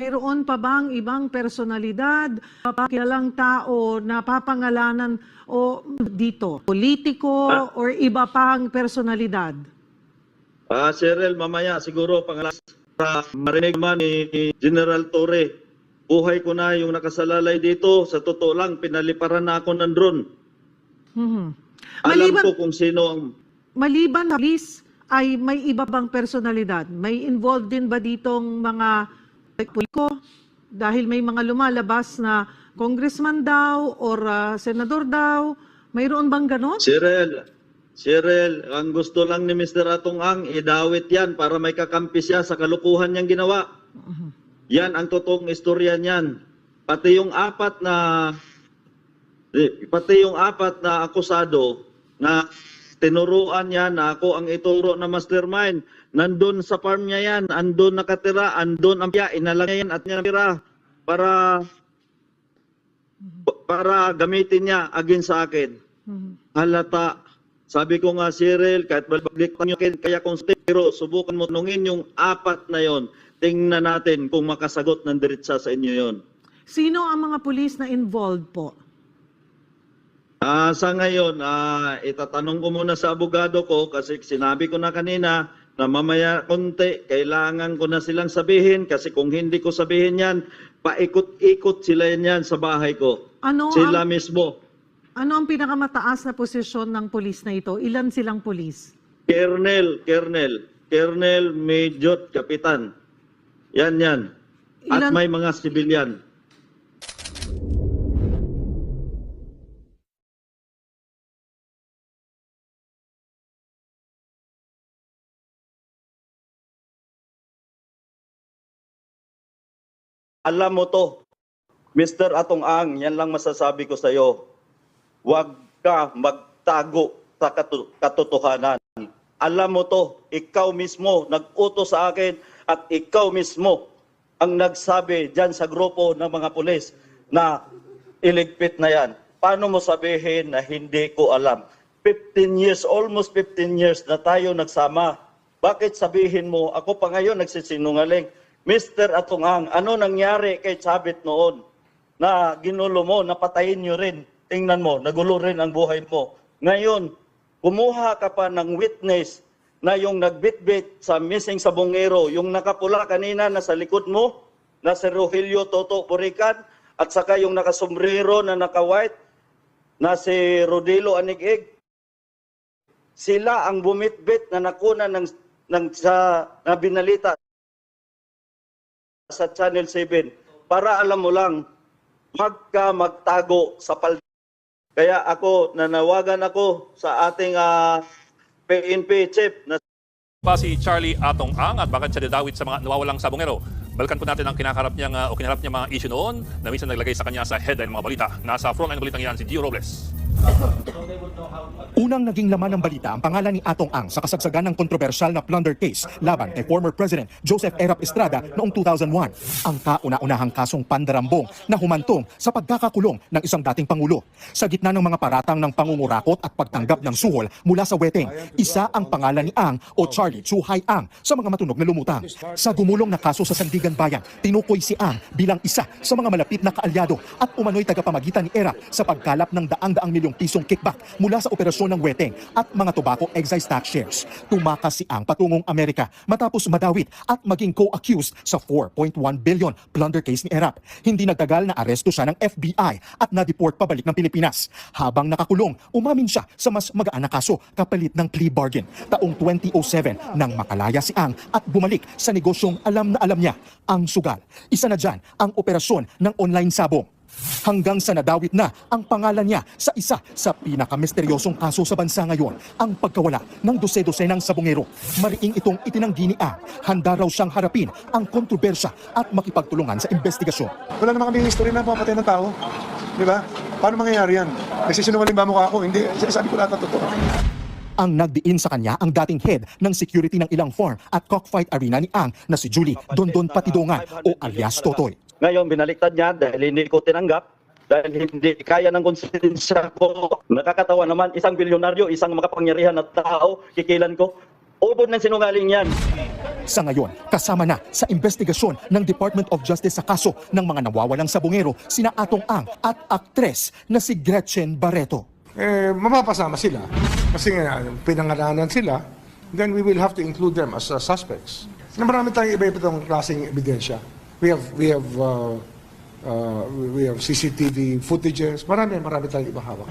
mayroon pa bang ibang personalidad, papakilalang tao na papangalanan o dito, politiko or iba pang personalidad? Ah, Cheryl, mamaya siguro pangalas para marinig man ni General Torre. Buhay ko na yung nakasalalay dito. Sa totoo lang, pinaliparan na ako ng drone. Mhm. Alam Maliban, ko kung sino ang... maliban na police, ay may iba bang personalidad? May involved din ba ditong mga politiko? Dahil may mga lumalabas na congressman daw or ah, senador daw. Mayroon bang ganon? Cheryl, Cheryl, ang gusto lang ni Mr. Atong Ang, idawit yan para may kakampi siya sa kalukuhan niyang ginawa. Yan ang totoong istorya niyan. Pati yung apat na pati yung apat na akusado na tinuruan niya na ako ang ituro na mastermind. Nandun sa farm niya yan, andun nakatira, andun ang piya, inalang niya yan at niya natira para para gamitin niya against sa akin Mhm. halata. Sabi ko nga, Cyril, kahit balbalik nyo, kaya kung pero subukan mo tanungin yung apat na yon. Tingnan natin kung makasagot ng diretsa sa inyo yon. Sino ang mga pulis na involved po? Ah, sa ngayon, ah, itatanong ko muna sa abogado ko kasi sinabi ko na kanina na mamaya konti, kailangan ko na silang sabihin kasi kung hindi ko sabihin yan, paikot-ikot sila yan sa bahay ko. Ano Sila ang, mismo. ano ang pinakamataas na posisyon ng pulis na ito? Ilan silang pulis? Kernel, Kernel, Kernel, Major, Kapitan. Yan yan. At Ilan- may mga sibilyan. Alam mo to, Mr. Atong Ang, yan lang masasabi ko sa iyo. Huwag ka magtago sa katotohanan. Alam mo to, ikaw mismo nag-utos sa akin at ikaw mismo ang nagsabi dyan sa grupo ng mga pulis na iligpit na yan. Paano mo sabihin na hindi ko alam? 15 years, almost 15 years na tayo nagsama. Bakit sabihin mo, ako pa ngayon nagsisinungaling? Mr. Atungang, ano nangyari kay Chabit noon? Na ginulo mo, napatayin nyo rin. Tingnan mo, nagulo rin ang buhay mo. Ngayon, kumuha ka pa ng witness na yung nagbitbit sa missing sa bungero, yung nakapula kanina na sa likod mo, na si Rogelio Toto Burican, at saka yung nakasombrero na naka-white, na si Rodelo Anigig, sila ang bumitbit na nakuna ng, ng sa, na binalita sa Channel 7 para alam mo lang magka magtago sa pal kaya ako nanawagan ako sa ating ah, PNP chief na pa si Charlie Atong Ang at bakit siya dadawit sa mga nawawalang sabongero. Balikan po natin ang kinakarap niya o kinaharap niya mga issue noon na minsan naglagay sa kanya sa headline mga balita. Nasa front line ng balitang yan si Gio Robles. Unang naging laman ng balita ang pangalan ni Atong Ang sa kasagsagan ng kontrobersyal na plunder case laban kay former President Joseph Erap Estrada noong 2001. Ang kauna-unahang kasong pandarambong na humantong sa pagkakakulong ng isang dating Pangulo. Sa gitna ng mga paratang ng pangungurakot at pagtanggap ng suhol mula sa weteng, isa ang pangalan ni Ang o Charlie Chuhay Ang sa mga matunog na lumutang. Sa gumulong na kaso sa Sandigan Bayan, tinukoy si Ang bilang isa sa mga malapit na kaalyado at umano'y tagapamagitan ni Erap sa pagkalap ng daang-daang milyong pisong kickback mula sa operasyon ng weteng at mga tobacco excise tax shares. Tumakas si Ang patungong Amerika matapos madawit at maging co-accused sa 4.1 billion plunder case ni Erap. Hindi nagtagal na aresto siya ng FBI at na-deport pabalik ng Pilipinas. Habang nakakulong, umamin siya sa mas magaan na kaso kapalit ng plea bargain. Taong 2007 nang makalaya si Ang at bumalik sa negosyong alam na alam niya, ang sugal. Isa na dyan ang operasyon ng online sabong. Hanggang sa nadawit na ang pangalan niya sa isa sa pinakamisteryosong kaso sa bansa ngayon, ang pagkawala ng dose-dose ng sabongero. Mariing itong itinanggi ni Ang. Handa raw siyang harapin ang kontrobersya at makipagtulungan sa investigasyon. Wala naman kami history na papatay ng tao. Di ba? Paano mangyayari yan? Nagsisinungaling ba mukha ako? Hindi. Sinasabi ko lahat ng totoo. Ang nagdiin sa kanya ang dating head ng security ng ilang farm at cockfight arena ni Ang na si Julie Dondon Patidongan o alias Totoy. ngayon binaliktad niya dahil hindi ko tinanggap dahil hindi kaya ng konsensya ko. Nakakatawa naman, isang bilyonaryo, isang makapangyarihan na tao, kikilan ko. Ubod ng sinungaling yan. Sa ngayon, kasama na sa investigasyon ng Department of Justice sa kaso ng mga nawawalang sabungero sina Atong Ang at aktres na si Gretchen Barreto. Eh, mapapasama sila. Kasi nga, pinangalanan sila, then we will have to include them as uh, suspects. Na marami tayong iba-iba itong klaseng ebidensya. We have, we have, uh, uh, we have CCTV footages. Marami, marami tayong iba hawak.